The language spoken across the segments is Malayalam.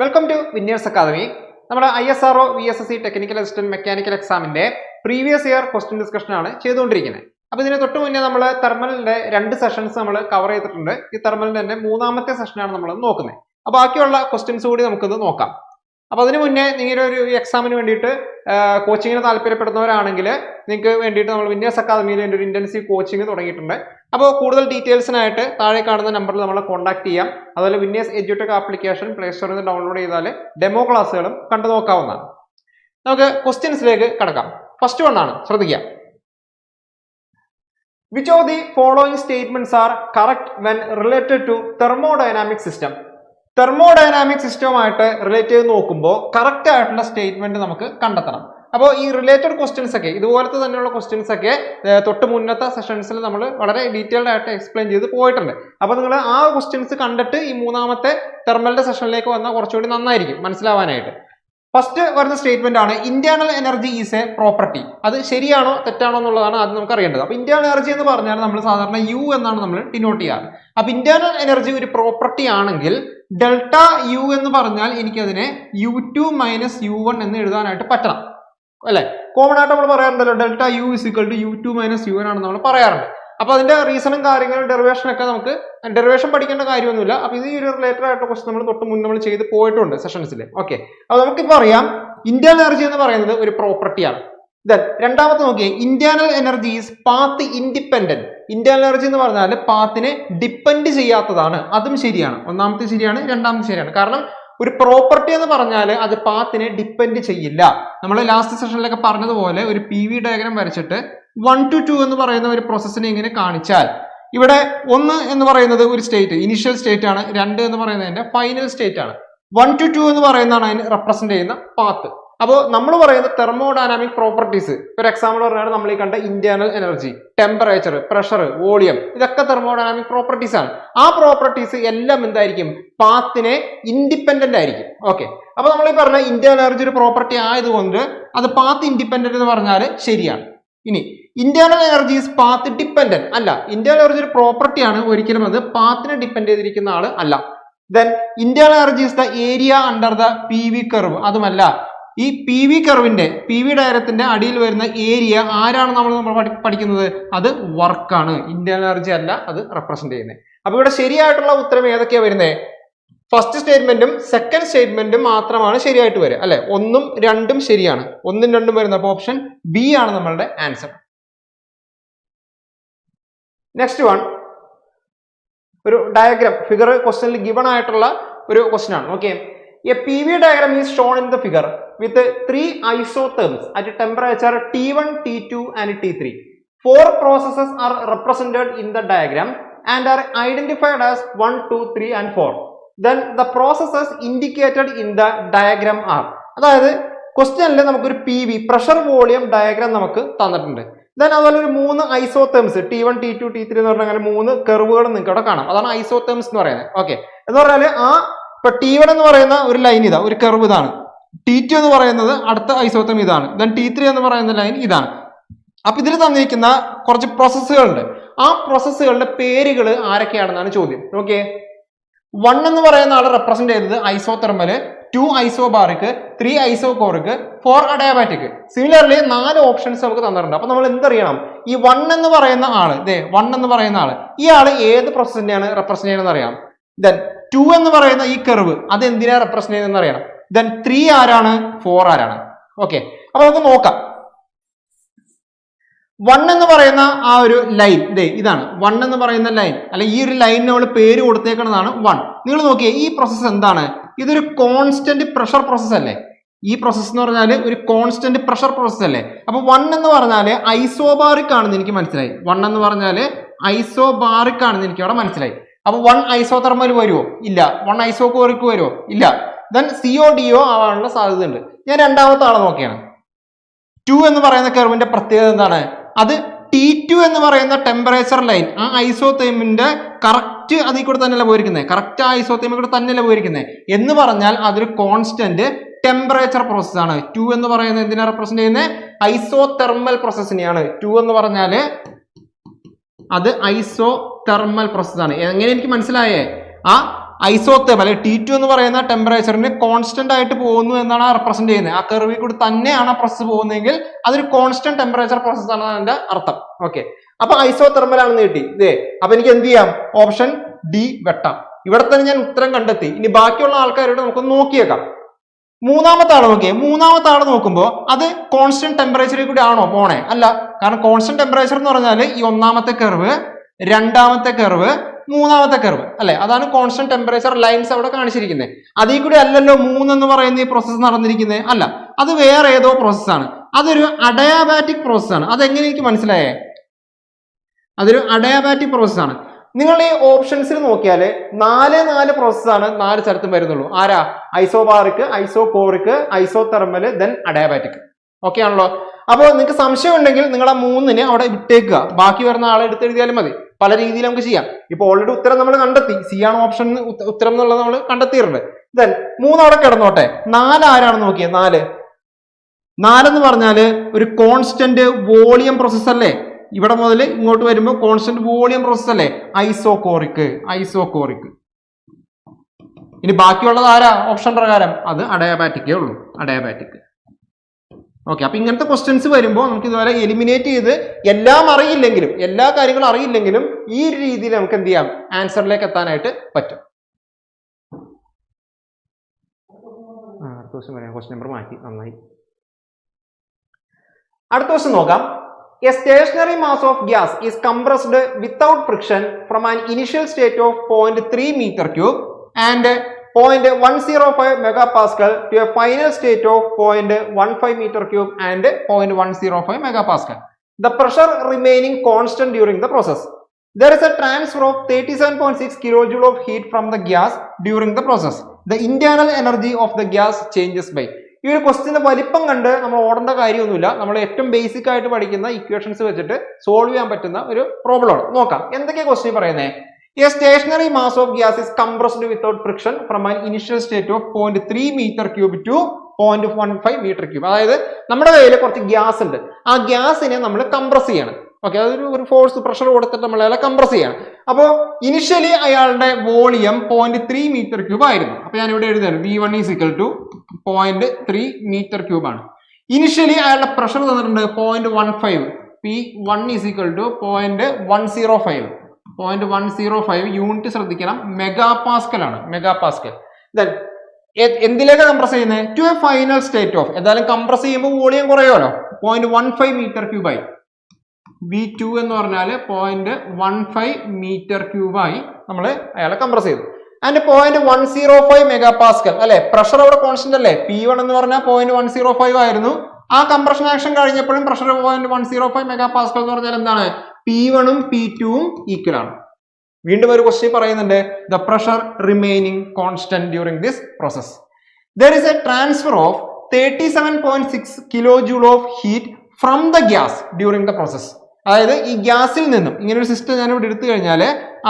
വെൽക്കം ടു വിന്നേഴ്സ് അക്കാദമി നമ്മുടെ I S R O V S S C technical assistant mechanical എക്സാമിന്റെ പ്രീവിയസ് ഇയർ ക്വസ്റ്റ്യൻ ഡിസ്കഷൻ ആണ് ചെയ്തുകൊണ്ടിരിക്കുന്നത്. അപ്പൊ ഇതിന് തൊട്ട് മുന്നേ നമ്മൾ തെർമലിന്റെ രണ്ട് സെഷൻസ് നമ്മൾ കവർ ചെയ്തിട്ടുണ്ട്. ഈ തെർമലിന്റെ തന്നെ മൂന്നാമത്തെ സെഷനാണ് നമ്മൾ നോക്കുന്നത്. അപ്പൊ ബാക്കിയുള്ള ക്വസ്റ്റ്യൻസ് കൂടി നമുക്കൊന്ന് നോക്കാം. അപ്പൊ അതിന് മുന്നേ ഒരു എക്സാമിന് വേണ്ടിയിട്ട് കോച്ചിങ്ങിന് താല്പര്യപ്പെടുന്നവരാണെങ്കിൽ നിങ്ങൾക്ക് വേണ്ടിയിട്ട് നമ്മൾ വിന്യാസ് അക്കാദമിയിൽ എന്റെ ഒരു ഇന്റൻസീവ് കോച്ചിങ് തുടങ്ങിയിട്ടുണ്ട്. അപ്പോൾ കൂടുതൽ ഡീറ്റെയിൽസിനായിട്ട് താഴെ കാണുന്ന നമ്പറിൽ നമ്മളെ കോൺടാക്ട് ചെയ്യാം. അതുപോലെ വിന്യാസ് എഡ്യൂടെക് ആപ്ലിക്കേഷൻ പ്ലേ സ്റ്റോറിൽ നിന്ന് ഡൗൺലോഡ് ചെയ്താൽ ഡെമോ ക്ലാസ്സുകളും കണ്ടു നോക്കാവുന്നതാണ്. നമുക്ക് ക്വസ്റ്റ്യൻസിലേക്ക് കടക്കാം. ഫസ്റ്റ് വണ്ണാണ് ആണ് ശ്രദ്ധിക്കുക which of the following statements are correct when related to thermodynamic system thermodynamic സിസ്റ്റവുമായിട്ട് relate ചെയ്ത് നോക്കുമ്പോൾ കറക്റ്റ് ആയിട്ടുള്ള സ്റ്റേറ്റ്മെന്റ് നമുക്ക് കണ്ടെത്തണം. അപ്പോൾ ഈ റിലേറ്റഡ് ക്വസ്റ്റ്യൻസ് ഒക്കെ ഇതുപോലത്തെ തന്നെയുള്ള ക്വസ്റ്റ്യൻസ് ഒക്കെ തൊട്ട് മുന്നത്തെ സെഷൻസിൽ നമ്മൾ വളരെ ഡീറ്റെയിൽഡ് ആയിട്ട് എക്സ്പ്ലെയിൻ ചെയ്ത് പോയിട്ടുണ്ട്. അപ്പോൾ നിങ്ങൾ ആ ക്വസ്റ്റ്യൻസ് കണ്ടിട്ട് ഈ മൂന്നാമത്തെ തെർമലിന്റെ സെഷനിലേക്ക് വന്നാൽ കുറച്ചുകൂടി നന്നായിരിക്കും മനസ്സിലാവാനായിട്ട്. ഫസ്റ്റ് വരുന്ന സ്റ്റേറ്റ്മെന്റ് ആണ് internal energy is a property അത് ശരിയാണോ തെറ്റാണോ എന്നുള്ളതാണ് അത് നമുക്ക് അറിയേണ്ടത്. അപ്പോൾ ഇന്റേണൽ എനർജി എന്ന് പറഞ്ഞാൽ നമ്മൾ സാധാരണ യു എന്നാണ് നമ്മൾ ഡിനോട്ട് ചെയ്യാറ്. അപ്പോൾ ഇന്റേണൽ എനർജി ഒരു പ്രോപ്പർട്ടി ആണെങ്കിൽ ഡെൽറ്റ യു എന്ന് പറഞ്ഞാൽ എനിക്കതിനെ U two minus U one എന്ന് എഴുതാനായിട്ട് പറ്റണം. അല്ലെ? കോമൺ ആയിട്ട് നമ്മൾ പറയാറുണ്ടല്ലോ delta U is equal to U two minus U one ആണെന്ന് നമ്മൾ പറയാറുണ്ട്. അപ്പൊ അതിന്റെ റീസണും കാര്യങ്ങളും ഡെറിവേഷൻ ഒക്കെ നമുക്ക് ഡെറിവേഷൻ പഠിക്കേണ്ട കാര്യമൊന്നുമില്ല. അപ്പൊ ഇത് ഒരു റിലേറ്റഡ് ആയിട്ട് ക്വസ്റ്റ് നമ്മൾ തൊട്ട് മുന്നേ നമ്മൾ ചെയ്ത് പോയിട്ടുണ്ട് സെഷൻസിൽ ഓക്കെ അപ്പൊ നമുക്കിപ്പോൾ അറിയാം ഇന്റേണൽ എനർജി എന്ന് പറയുന്നത് ഒരു പ്രോപ്പർട്ടിയാണ് ദെൻ രണ്ടാമത്തെ നോക്കിയാൽ internal energy is path independent internal energy എന്ന് പറഞ്ഞാൽ പാത്തിനെ ഡിപ്പെൻഡ് ചെയ്യാത്തതാണ്. അതും ശരിയാണ്. ഒന്നാമത്തെ ശരിയാണ് രണ്ടാമത്തെ ശരിയാണ്. കാരണം ഒരു പ്രോപ്പർട്ടി എന്ന് പറഞ്ഞാൽ അത് പാത്തിനെ ഡിപ്പെൻഡ് ചെയ്യില്ല. നമ്മൾ ലാസ്റ്റ് സെഷനിലൊക്കെ പറഞ്ഞതുപോലെ ഒരു പി വി ഡയഗ്രാം വരച്ചിട്ട് വൺ ടു ടു എന്ന് പറയുന്ന ഒരു പ്രോസസ്സിനെ ഇങ്ങനെ കാണിച്ചാൽ ഇവിടെ ഒന്ന് എന്ന് പറയുന്നത് ഒരു സ്റ്റേറ്റ് ഇനിഷ്യൽ സ്റ്റേറ്റ് ആണ്. രണ്ട് എന്ന് പറയുന്നതിന്റെ ഫൈനൽ സ്റ്റേറ്റ് ആണ്. വൺ ടു ടു എന്ന് പറയുന്നതാണ് അതിന് റെപ്രസെന്റ് ചെയ്യുന്ന പാത്ത് അപ്പോൾ നമ്മൾ പറയുന്ന തെർമോഡൈനാമിക് പ്രോപ്പർട്ടീസ് ഒരു എക്സാമ്പിൾ പറഞ്ഞാൽ നമ്മൾ ഈ കണ്ട internal energy temperature pressure volume ഇതൊക്കെ തെർമോഡൈനാമിക് പ്രോപ്പർട്ടീസ് ആണ്. ആ പ്രോപ്പർട്ടീസ് എല്ലാം എന്തായിരിക്കും? പാത്തിനെ ഇൻഡിപെൻഡന്റ് ആയിരിക്കും. ഓക്കെ അപ്പൊ നമ്മൾ ഈ പറഞ്ഞ ഇന്റേണൽ എനർജി ഒരു പ്രോപ്പർട്ടി ആയതുകൊണ്ട് അത് പാത്ത് ഇൻഡിപെൻഡന്റ് എന്ന് പറഞ്ഞാൽ ശരിയാണ്. ഇനി internal energy is path dependent അല്ല. ഇന്റേണൽ എനർജി ഒരു പ്രോപ്പർട്ടി ആണ്. ഒരിക്കലും അത് പാത്തിനെ ഡിപ്പെൻഡ് ചെയ്തിരിക്കുന്ന ആൾ അല്ല. Then internal energy is the area under the P V curve അതുമല്ല ഈ പി വി കർവിന്റെ പി വി ഡയറത്തിന്റെ അടിയിൽ വരുന്ന ഏരിയ ആരാണ് നമ്മൾ നമ്മൾ പഠിക്കുന്നത്? അത് വർക്കാണ് ഇന്ത്യൻ എനർജി അല്ല അത് റെപ്രസെന്റ് ചെയ്യുന്നത് അപ്പൊ ഇവിടെ ശരിയായിട്ടുള്ള ഉത്തരം ഏതൊക്കെയാ വരുന്നത് ഫസ്റ്റ് സ്റ്റേറ്റ്മെന്റും സെക്കൻഡ് സ്റ്റേറ്റ്മെന്റും മാത്രമാണ് ശരിയായിട്ട് വരിക അല്ലെ? ഒന്നും രണ്ടും ശരിയാണ്. ഒന്നും രണ്ടും വരുന്ന അപ്പൊ ഓപ്ഷൻ ബി ആണ് നമ്മളുടെ ആൻസർ നെക്സ്റ്റ് വൺ ഒരു ഡയഗ്രാം ഫിഗർ ക്വസ്റ്റനിൽ ഗിവൺ ആയിട്ടുള്ള ഒരു ക്വസ്റ്റൻ ആണ്. Okay a P V diagram is shown in the figure with three isotherms at temperature T one T two and T three four processes are represented in the diagram and are identified as one two three and four then the processes indicated in the diagram are അതായത് ക്വസ്റ്റ്യനിൽ നമുക്കൊരു P V pressure volume diagram നമുക്ക് തന്നിട്ടുണ്ട്. ദെൻ അതുപോലെ ഒരു മൂന്ന് isotherms T one T two T three എന്ന് പറഞ്ഞാൽ അങ്ങനെ മൂന്ന് കെർവുകൾ നിങ്ങൾക്ക് അവിടെ കാണാം. അതാണ് ഐസോതേംസ് എന്ന് പറയുന്നത്. ഓക്കെ എന്ന് പറഞ്ഞാൽ ആ ഇപ്പൊ ടി വൺ എന്ന് പറയുന്ന ഒരു ലൈൻ ഇതാ ഒരു കെർവ് ഇതാണ്. ടി ടു എന്ന് പറയുന്നത് അടുത്ത ഐസോത്തം ഇതാണ്. ദെൻ ടി ത്രീ എന്ന് പറയുന്ന ലൈൻ ഇതാണ്. അപ്പൊ ഇതിൽ തന്നിരിക്കുന്ന കുറച്ച് പ്രോസസ്സുകളുണ്ട് ആ പ്രോസസ്സുകളുടെ പേരുകൾ ആരൊക്കെയാണെന്നാണ് ചോദ്യം. ഓക്കെ വൺ എന്ന് പറയുന്ന ആൾ റെപ്രസെന്റ് ചെയ്തത് isothermal two isobaric three isochoric four adiabatic similarly നാല് ഓപ്ഷൻസ് നമുക്ക് തന്നിട്ടുണ്ട്. അപ്പൊ നമ്മൾ എന്തറിയണം? ഈ വൺ എന്ന് പറയുന്ന ആൾ ഇതേ വൺ എന്ന് പറയുന്ന ആൾ ഈ ആൾ ഏത് പ്രോസസ്സിനെയാണ് റെപ്രസെന്റ് ചെയ്യുന്നത് അറിയാം ദെൻ ടു എന്ന് പറയുന്ന ഈ കെർവ് അത് എന്തിനാണ് റെപ്രസെന്റ് ചെയ്യുന്നത് അറിയണം? ദെൻ ത്രീ ആരാണ്? ഫോർ ആരാണ്? ഓക്കെ അപ്പൊ നമുക്ക് നോക്കാം. വൺ എന്ന് പറയുന്ന ആ ഒരു ലൈൻ ഇതേ ഇതാണ്. വൺ എന്ന് പറയുന്ന ലൈൻ അല്ലെ ഈ ഒരു ലൈനിന് നമ്മൾ പേര് കൊടുത്തേക്കുന്നതാണ് വൺ നിങ്ങൾ നോക്കിയേ ഈ പ്രോസസ്സ് എന്താണ്? ഇതൊരു കോൺസ്റ്റന്റ് പ്രഷർ പ്രോസസ് അല്ലേ? ഈ പ്രോസസ്സ് എന്ന് പറഞ്ഞാൽ ഒരു കോൺസ്റ്റന്റ് പ്രഷർ പ്രോസസ് അല്ലേ? അപ്പൊ വൺ എന്ന് പറഞ്ഞാൽ ഐസോബാറിക് ആണെന്ന് എനിക്ക് മനസ്സിലായി. വൺ എന്ന് പറഞ്ഞാൽ ഐസോബാറിക് ആണെന്ന് എനിക്ക് അവിടെ മനസ്സിലായി. അപ്പൊ വൺ ഐസോതെർമൽ വരുമോ ഇല്ല. വൺ ഐസോകോറിക് വരുമോ ഇല്ല. ദെൻ സിഒ ഒ ആവാനുള്ള സാധ്യതയുണ്ട്. ഞാൻ രണ്ടാമത്തെ ആളെ നോക്കിയാണ്. ടു എന്ന് പറയുന്ന കർവിന്റെ പ്രത്യേകത എന്താണ്? അത് ടി ടു എന്ന് പറയുന്ന ടെമ്പറേച്ചർ ലൈൻ ആ ഐസോതേമിന്റെ കറക്റ്റ് അതിൽ കൂടെ തന്നെയല്ല പോയിരിക്കുന്നത് കറക്റ്റ് ആ ഐസോതേമിൽ കൂടെ തന്നെയല്ല പോയിരിക്കുന്നത് എന്ന് പറഞ്ഞാൽ അതൊരു കോൺസ്റ്റന്റ് ടെമ്പറേച്ചർ പ്രോസസ് ആണ്. ടു എന്ന് പറയുന്നത് എന്തിനാ റെപ്രസെന്റ് ചെയ്യുന്നത് ഐസോ തെർമൽ പ്രോസസ്സിനെയാണ് ടു എന്ന് പറഞ്ഞാൽ അത് ഐസോ തെർമൽ പ്രോസസ് ആണ്. എങ്ങനെ എനിക്ക് മനസ്സിലായേ? ആ ഐസോത്തേം അല്ലെ ടി ടു എന്ന് പറയുന്ന ടെമ്പറേച്ചറിന് കോൺസ്റ്റന്റ് ആയിട്ട് പോകുന്നു എന്നാണ് റെപ്രസെന്റ് ചെയ്യുന്നത്. ആ കർവിൽ കൂടി തന്നെയാണ് പ്രോസസ് പോകുന്നതെങ്കിൽ അതൊരു കോൺസ്റ്റന്റ് ടെമ്പറേച്ചർ പ്രോസസ് ആണ് അതിന്റെ അർത്ഥം. ഓക്കെ അപ്പൊ ഐസോതെർമൽ ആണെന്ന് കിട്ടി. ഇതേ അപ്പൊ എനിക്ക് എന്ത് ചെയ്യാം? ഓപ്ഷൻ ഡി വെട്ടാം. ഇവിടെ തന്നെ ഞാൻ ഉത്തരം കണ്ടെത്തി. ഇനി ബാക്കിയുള്ള ആൾക്കാരോട് നമുക്ക് നോക്കിയേക്കാം. മൂന്നാമത്തെ ആൾ നോക്കിയേ. മൂന്നാമത്തെ ആൾ നോക്കുമ്പോൾ അത് കോൺസ്റ്റന്റ് ടെമ്പറേച്ചറിൽ കൂടി ആണോ? പോണേ. അല്ല കാരണം കോൺസ്റ്റന്റ് ടെമ്പറേച്ചർ എന്ന് പറഞ്ഞാൽ ഈ ഒന്നാമത്തെ കർവ് രണ്ടാമത്തെ കർവ് മൂന്നാമത്തെ കർവ് അല്ലെ? അതാണ് കോൺസ്റ്റന്റ് ടെമ്പറേച്ചർ ലൈൻസ് അവിടെ കാണിച്ചിരിക്കുന്നത് അതിൽ കൂടി അല്ലല്ലോ മൂന്നെന്ന് പറയുന്ന ഈ പ്രോസസ്സ് നടന്നിരിക്കുന്നത് അല്ല അത് വേറെ ഏതോ പ്രോസസ്സാണ് അതൊരു അഡയാബാറ്റിക് പ്രോസസ്സാണ് അതെങ്ങനെ എനിക്ക് മനസ്സിലായേ? അതൊരു അഡയാബാറ്റിക് പ്രോസസ്സാണ് നിങ്ങൾ ഈ ഓപ്ഷൻസിൽ നോക്കിയാൽ നാല് നാല് പ്രോസസ്സാണ് നാല് സ്ഥലത്തും വരുന്നുള്ളൂ. ആരാ? Isobaric iso isothermal then adiabatic okay ആണല്ലോ? അപ്പോൾ നിങ്ങൾക്ക് സംശയം ഉണ്ടെങ്കിൽ നിങ്ങൾ ആ മൂന്നിന് അവിടെ വിട്ടേക്കുക ബാക്കി വരുന്ന ആളെ എടുത്ത് എഴുതിയാലും മതി. പല രീതിയിൽ നമുക്ക് ചെയ്യാം. ഇപ്പൊ ഓൾറെഡി ഉത്തരം നമ്മൾ കണ്ടെത്തി. സി ആണ് ഓപ്ഷൻ ഉത്തരം എന്നുള്ളത് നമ്മൾ കണ്ടെത്തിയിട്ടുണ്ട്. ദെൻ മൂന്നവിടെ കിടന്നോട്ടെ. നാല് ആരാണ് നോക്കിയത് നാല്. നാലെന്ന് പറഞ്ഞാൽ ഒരു കോൺസ്റ്റന്റ് വോളിയം പ്രോസസ് അല്ലേ? ഇവിടെ മുതൽ ഇങ്ങോട്ട് വരുമ്പോൾ കോൺസ്റ്റന്റ് വോളിയം പ്രോസസ് അല്ലേ? ഐസോകോറിക് ഐസോകോറിക് ഇനി ബാക്കിയുള്ളത് ആരാ? ഓപ്ഷൻ പ്രകാരം. അത് അഡയാബാറ്റിക്കേ ഉള്ളൂ. അഡയാബാറ്റിക്. ഓക്കെ അപ്പൊ ഇങ്ങനത്തെ ക്വസ്റ്റ്യൻസ് വരുമ്പോൾ നമുക്ക് ഇതുവരെ എലിമിനേറ്റ് ചെയ്ത് എല്ലാം അറിയില്ലെങ്കിലും എല്ലാ കാര്യങ്ങളും അറിയില്ലെങ്കിലും ഈ ഒരു രീതിയിൽ നമുക്ക് എന്ത് ചെയ്യാം? ആൻസറിലേക്ക് എത്താനായിട്ട് പറ്റും. അടുത്ത ദിവസം വരാം. ക്വസ്റ്റ്യൻ നമ്പർ മാറ്റി. നന്നായി. അടുത്ത ദിവസം നോക്കാം. A stationary mass of gas is compressed without friction from an initial state of point three metre cube and point one zero five mega pascal to a final state of point one five metre cube and point one zero five mega pascal the pressure remaining constant during the process there is a transfer of thirty seven point six kilo joule of heat from the gas during the process the internal energy of the gas changes by ഈ ഒരു ക്വസ്റ്റിന്റെ വലിപ്പം കണ്ട് നമ്മൾ ഓടേണ്ട കാര്യമൊന്നുമില്ല. നമ്മൾ ഏറ്റവും ബേസിക് ആയിട്ട് പഠിക്കുന്ന ഇക്വേഷൻസ് വെച്ചിട്ട് സോൾവ് ചെയ്യാൻ പറ്റുന്ന ഒരു പ്രോബ്ലം ആണ്. നോക്കാം. എന്തൊക്കെയാണ് ക്വസ്റ്റ്യൻ പറയുന്നത് stationary mass of gas is compressed without friction from an initial state of point three metre cube to point one five metre cube അതായത് നമ്മുടെ കയ്യിൽ കുറച്ച് ഗ്യാസ് ഉണ്ട്. ആ ഗ്യാസിനെ നമ്മൾ കംപ്രസ് ചെയ്യണം. ഓക്കെ അതൊരു ഒരു ഫോഴ്സ് പ്രഷർ കൊടുത്തിട്ട് നമ്മൾ അയാളെ കംപ്രസ് ചെയ്യണം. അപ്പോൾ ഇനിഷ്യലി അയാളുടെ volume point three metre cube ആയിരുന്നു. അപ്പൊ ഞാൻ ഇവിടെ എഴുതുകയാണ് V one is equal to point three metre ക്യൂബാണ് initially അയാളുടെ പ്രഷർ തന്നിട്ടുണ്ട് point one five P one is equal to point one zero five point one zero five unit ശ്രദ്ധിക്കണം. മെഗാ ആണ്. മെഗാ പാസ്കൽ ദെൻ എന്തിലേക്ക് കംപ്രസ് ചെയ്യുന്നത് to a final state of എന്തായാലും കംപ്രസ് ചെയ്യുമ്പോൾ വോളിയം കുറയുമല്ലോ? പോയിന്റ് വൺ ഫൈവ് മീറ്റർ ക്യൂബായി വി ടു എന്ന് പറഞ്ഞാൽ പോയിന്റ് വൺ ഫൈവ് മീറ്റർ ക്യൂബായി നമ്മൾ അയാളെ കംപ്രസ് ചെയ്തു. And point one zero five mega pascal അല്ലെ? പ്രഷർ അവിടെ കോൺസ്റ്റന്റ് അല്ലേ? പി വൺ എന്ന് പറഞ്ഞാൽ പോയിന്റ് വൺ സീറോ ഫൈവ് ആയിരുന്നു. ആ compression action കഴിഞ്ഞപ്പോഴും pressure point one zero five mega pascal എന്ന് പറഞ്ഞാൽ എന്താണ്? പി വണും പി ടുവും ഈക്വൽ ആണ്. വീണ്ടും ഒരു ക്വസ്റ്റ്യൻ പറയുന്നുണ്ട്. The pressure remaining constant during this process there is a transfer of thirty seven point six kilo joule of heat from the gas during the process അതായത് ഈ ഗ്യാസിൽ നിന്നും ഇങ്ങനെ ഒരു സിസ്റ്റം ഞാൻ ഇവിടെ എടുത്തു കഴിഞ്ഞാൽ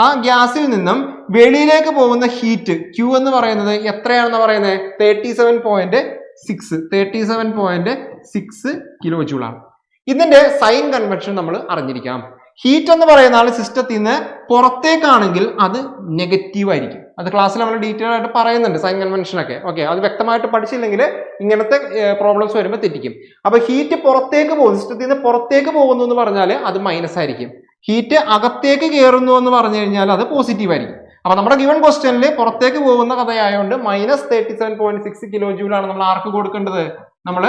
ആ ഗ്യാസിൽ നിന്നും വെളിയിലേക്ക് പോകുന്ന ഹീറ്റ് ക്യൂ എന്ന് പറയുന്നത് എത്രയാണെന്ന് പറയുന്നത് thirty seven point six thirty seven point six kilo ജൂളാണ് ഇതിന്റെ സൈൻ കൺവെൻഷൻ നമ്മൾ അറിഞ്ഞിരിക്കണം ഹീറ്റ് എന്ന് പറയുന്ന ആൾ സിസ്റ്റത്തിൽ നിന്ന് പുറത്തേക്കാണെങ്കിൽ അത് നെഗറ്റീവ് ആയിരിക്കും. അത് ക്ലാസ്സിൽ നമ്മൾ ഡീറ്റെയിൽ ആയിട്ട് പറയുന്നുണ്ട് സൈൻ കൺവെൻഷൻ ഒക്കെ. ഓക്കെ അത് വ്യക്തമായിട്ട് പഠിച്ചില്ലെങ്കിൽ ഇങ്ങനത്തെ പ്രോബ്ലംസ് വരുമ്പോൾ തെറ്റിക്കും. അപ്പൊ ഹീറ്റ് പുറത്തേക്ക് പോകുന്നു സിസ്റ്റത്തിൽ നിന്ന് പുറത്തേക്ക് പോകുന്നു എന്ന് പറഞ്ഞാൽ അത് മൈനസ് ആയിരിക്കും. ഹീറ്റ് അകത്തേക്ക് കയറുന്നു എന്ന് പറഞ്ഞു കഴിഞ്ഞാൽ അത് പോസിറ്റീവ് ആയിരിക്കും. അപ്പൊ നമ്മുടെ ഗിവൺ ക്വസ്റ്റ്യനിൽ പുറത്തേക്ക് പോകുന്ന കഥയായതുകൊണ്ട് minus thirty seven point six kilo ജൂലാണ് നമ്മൾ ആർക്ക് കൊടുക്കേണ്ടത്? നമ്മൾ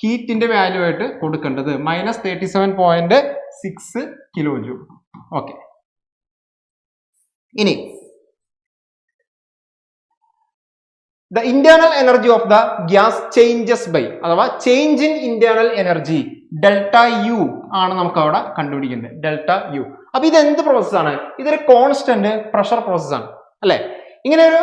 ഹീറ്റിന്റെ വാല്യൂ ആയിട്ട് കൊടുക്കേണ്ടത്. Minus thirty seven point six kilo joule okay ഇനി the internal energy of the gas changes by അഥവാ change in internal energy delta U ആണ് നമുക്ക് അവിടെ കണ്ടുപിടിക്കുന്നത് ഡെൽറ്റ യു അപ്പൊ ഇത് എന്ത് പ്രോസസ്സാണ് ഇതൊരു കോൺസ്റ്റന്റ് പ്രഷർ പ്രോസസ്സാണ് അല്ലെ? ഇങ്ങനെ ഒരു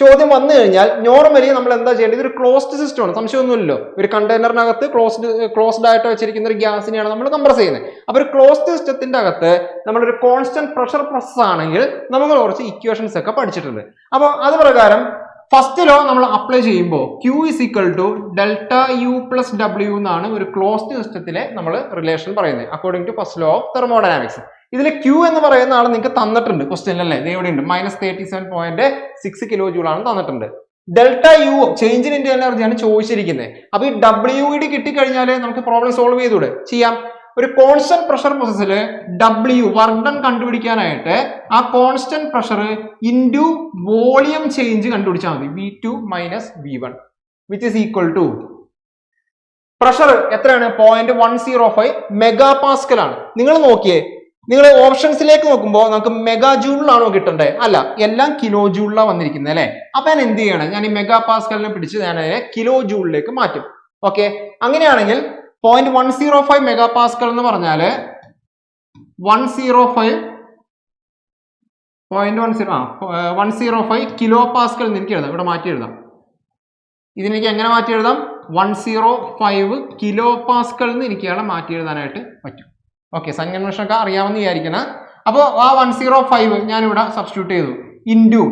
ചോദ്യം വന്നു കഴിഞ്ഞാൽ നോർമലി നമ്മൾ എന്താ ചെയ്യേണ്ടത്? ഇതൊരു ക്ലോസ്ഡ് സിസ്റ്റം ആണ്. സംശയമൊന്നുമില്ലല്ലോ. ഒരു കണ്ടെയ്നറിനകത്ത് ക്ലോസ്ഡ് ക്ലോസ്ഡ് ആയിട്ട് വെച്ചിരിക്കുന്ന ഒരു ഗ്യാസിനെയാണ് നമ്മൾ കംപ്രസ് ചെയ്യുന്നത്. അപ്പോൾ ഒരു ക്ലോസ്ഡ് സിസ്റ്റത്തിന്റെ അകത്ത് നമ്മളൊരു കോൺസ്റ്റന്റ് പ്രഷർ പ്രോസസ് ആണെങ്കിൽ നമ്മൾ കുറച്ച് ഇക്വേഷൻസ് ഒക്കെ പഠിച്ചിട്ടുണ്ട്. അപ്പോൾ അത് പ്രകാരം ഫസ്റ്റ് ലോ നമ്മൾ അപ്ലൈ ചെയ്യുമ്പോൾ Q is equal to delta U plus W എന്നാണ് ഒരു ക്ലോസ്ഡ് സിസ്റ്റത്തിലെ നമ്മൾ റിലേഷൻ പറയുന്നത് according to first law of thermodynamics ഇതിൽ ക്യൂ എന്ന് പറയുന്ന ആൾ നിങ്ങൾക്ക് തന്നിട്ടുണ്ട്. ക്വസ്റ്റ്യൻ അല്ലേ? ഇത് എവിടെയുണ്ട് minus thirty seven point six kilo joule ആണ് തന്നിട്ടുണ്ട് ഡെൽറ്റ യു ചേഞ്ച് ഇൻ എനർജിയാണ് ചോദിച്ചിരിക്കുന്നത് അപ്പൊ ഈ ഡബ്ല്യു ഡി കിട്ടിക്കഴിഞ്ഞാൽ നമുക്ക് പ്രോബ്ലം സോൾവ് ചെയ്തൂടെ? ചെയ്യാം. ഒരു കോൺസ്റ്റന്റ് പ്രഷർ പ്രോസസ്സിൽ ഡബ്ല്യു ഡൺ കണ്ടുപിടിക്കാനായിട്ട് ആ constant pressure into volume change കണ്ടുപിടിച്ചാൽ മതി. V two minus V one which is equal to pressure എത്രയാണ്? Point one zero five mega pascal ആണ്. നിങ്ങൾ നോക്കിയേ. നിങ്ങൾ ഓപ്ഷൻസിലേക്ക് നോക്കുമ്പോൾ നമുക്ക് മെഗാ ജൂളിലാണോ കിട്ടേണ്ടത് അല്ല എല്ലാം കിലോ ജൂളിലാണ് വന്നിരിക്കുന്നത് അല്ലേ? അപ്പൊ ഞാൻ എന്ത് ചെയ്യണം? ഞാൻ ഈ മെഗാ പാസ്കലിനെ പിടിച്ച് ഞാൻ അതിനെ കിലോ ജൂളിലേക്ക് മാറ്റും. ഓക്കെ അങ്ങനെയാണെങ്കിൽ point one zero five mega pascal എന്ന് പറഞ്ഞാൽ one zero five point one zero ആ one zero five kilo pascal എന്ന് എനിക്ക് എഴുതാം. ഇവിടെ മാറ്റി എഴുതാം. ഇതിനെനിക്ക് എങ്ങനെ മാറ്റി എഴുതാം? One zero five kilo pascal എന്ന് എനിക്ക് ഇയാളെ മാറ്റി എഴുതാനായിട്ട് പറ്റും. ഓക്കെ സംഖ്യന്വേഷണമൊക്കെ അറിയാമെന്ന് വിചാരിക്കണം. അപ്പോൾ ആ വൺ സീറോ ഫൈവ് ഞാനിവിടെ സബ്സ്റ്റിറ്റ്യൂട്ട് ചെയ്തു. Into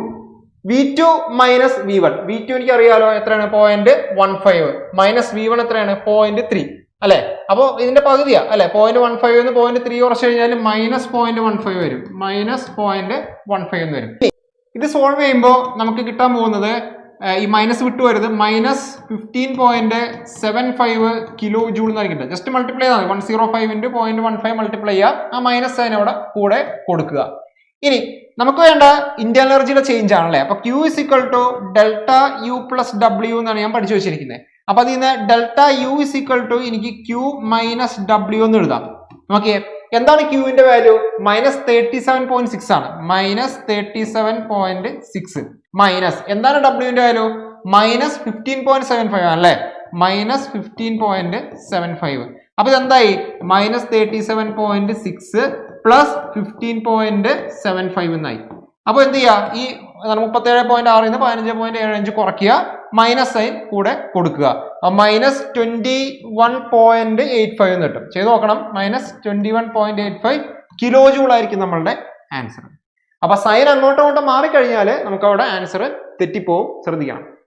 V two minus V one V two എനിക്ക് അറിയാലോ എത്രയാണ് point one five minus V one എത്രയാണ്? പോയിന്റ് ത്രീ അല്ലെ? അപ്പോൾ ഇതിന്റെ പകുതിയാ. അല്ലെ? പോയിന്റ് വൺ ഫൈവ് എന്ന് പോയിന്റ് ത്രീ കുറച്ച് കഴിഞ്ഞാൽ മൈനസ് പോയിന്റ് വൺ ഫൈവ് വരും. മൈനസ് പോയിന്റ് വൺ ഫൈവ് എന്ന് വരും. ഇത് സോൾവ് ചെയ്യുമ്പോൾ നമുക്ക് കിട്ടാൻ പോകുന്നത് ഈ മൈനസ് വിട്ടു വരുന്നത് minus fifteen point seven five kilo joule എന്ന് പറയുന്നത് ജസ്റ്റ് മൾട്ടിപ്ലൈ ചെയ്താൽ one zero five into point one five multiply ചെയ്യുക. ആ മൈനസ് സൈൻ അവിടെ കൂടെ കൊടുക്കുക. ഇനി നമുക്ക് വേണ്ട ഇന്ത്യ എനർജിയുടെ ചേഞ്ച് ആണല്ലേ അപ്പൊ Q is equal to delta U plus W എന്നാണ് ഞാൻ പഠിച്ചു വെച്ചിരിക്കുന്നത്. അപ്പൊ അതിൽ നിന്ന് delta U is equal to എനിക്ക് ക്യൂ മൈനസ് ഡബ്ല്യു എന്ന് എഴുതാം. നോക്കിയേ. എന്താണ് ക്യൂവിന്റെ value minus thirty seven point six ആണ്. Minus thirty seven point six minus എന്താണ് ഡബ്ല്യൂവിന്റെ value minus fifteen point seven five ആണ് അല്ലേ? Minus fifteen point seven five അപ്പൊ ഇതെന്തായി? Minus thirty seven point six plus fifteen point seven five എന്നായി. അപ്പൊ എന്ത് ചെയ്യുക ഈ മുപ്പത്തേഴ് പോയിന്റ് ആറിൽ നിന്ന് പതിനഞ്ച് പോയിന്റ് ഏഴ് അഞ്ച് കുറയ്ക്കുക. മൈനസ് സൈൻ കൂടെ കൊടുക്കുക. Minus twenty one point eight five എന്ന് കിട്ടും. ചെയ്ത് നോക്കണം. Minus twenty one point eight five kilo joule ആയിരിക്കും നമ്മളുടെ ആൻസർ അപ്പൊ സൈൻ അങ്ങോട്ടും ഇങ്ങോട്ടും മാറിക്കഴിഞ്ഞാൽ നമുക്ക് അവിടെ ആൻസർ തെറ്റിപ്പോവും. ശ്രദ്ധിക്കണം.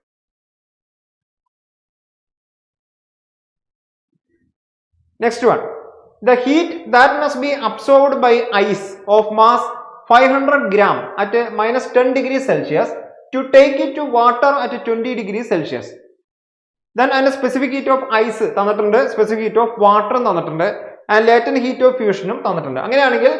Next one the heat that must be absorbed by ice of mass five hundred gram at minus ten degree Celsius to take it to water at twenty degree Celsius then അതിന്റെ സ്പെസിഫിക് ഹീറ്റ് ഓഫ് ഐസ് തന്നിട്ടുണ്ട് സ്പെസിഫിക് ഹീറ്റ് ഓഫ് വാട്ടറും തന്നിട്ടുണ്ട് ആൻഡ് ലേറ്റൻ ഹീറ്റ് ഓഫ് ഫ്യൂഷനും തന്നിട്ടുണ്ട്. അങ്ങനെയാണെങ്കിൽ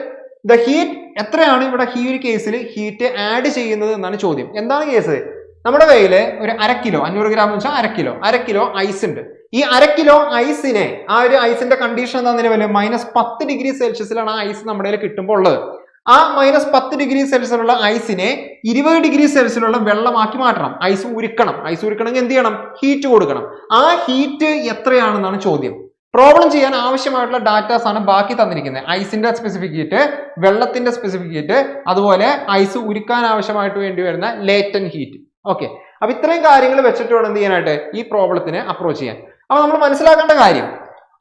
ദ ഹീറ്റ് എത്രയാണ് ഇവിടെ ഈ ഒരു കേസിൽ ഹീറ്റ് ആഡ് ചെയ്യുന്നത് എന്നാണ് ചോദ്യം. എന്താണ് കേസ് നമ്മുടെ കയ്യിൽ ഒരു അര കിലോ അഞ്ഞൂറ് ഗ്രാം എന്ന് വെച്ചാൽ അര കിലോ അര കിലോ ഐസ് ഉണ്ട്. ഈ അര കിലോ ഐസിനെ ആ ഒരു ഐസിന്റെ കണ്ടീഷൻ എന്താ നിലവിൽ മൈനസ് പത്ത് ഡിഗ്രി സെൽഷ്യസിലാണ് ആ ഐസ് നമ്മുടെ കയ്യിൽ കിട്ടുമ്പോൾ ഉള്ളത്. ആ മൈനസ് പത്ത് ഡിഗ്രി സെൽഷ്യസിലുള്ള ഐസിനെ ഇരുപത് ഡിഗ്രി സെൽഷ്യസിലുള്ള വെള്ളമാക്കി മാറ്റണം. ഐസ് ഉരുക്കണം. ഐസ് ഉരുക്കണമെങ്കിൽ എന്ത് ചെയ്യണം? ഹീറ്റ് കൊടുക്കണം. ആ ഹീറ്റ് എത്രയാണെന്നാണ് ചോദ്യം. പ്രോബ്ലം ചെയ്യാൻ ആവശ്യമായിട്ടുള്ള ഡാറ്റാസ് ആണ് ബാക്കി തന്നിരിക്കുന്നത്. ഐസിന്റെ സ്പെസിഫിക് ഹീറ്റ് വെള്ളത്തിന്റെ സ്പെസിഫിക് ഹീറ്റ് അതുപോലെ ഐസ് ഉരുക്കാൻ ആവശ്യമായിട്ട് വേണ്ടി വരുന്ന ലേറ്റൻ ഹീറ്റ് ഓക്കെ അപ്പൊ ഇത്രയും കാര്യങ്ങൾ വെച്ചിട്ട് വേണം എന്ത് ചെയ്യാനായിട്ട് ഈ പ്രോബ്ലത്തിന് അപ്രോച്ച് ചെയ്യാൻ. അപ്പൊ നമ്മൾ മനസ്സിലാക്കേണ്ട കാര്യം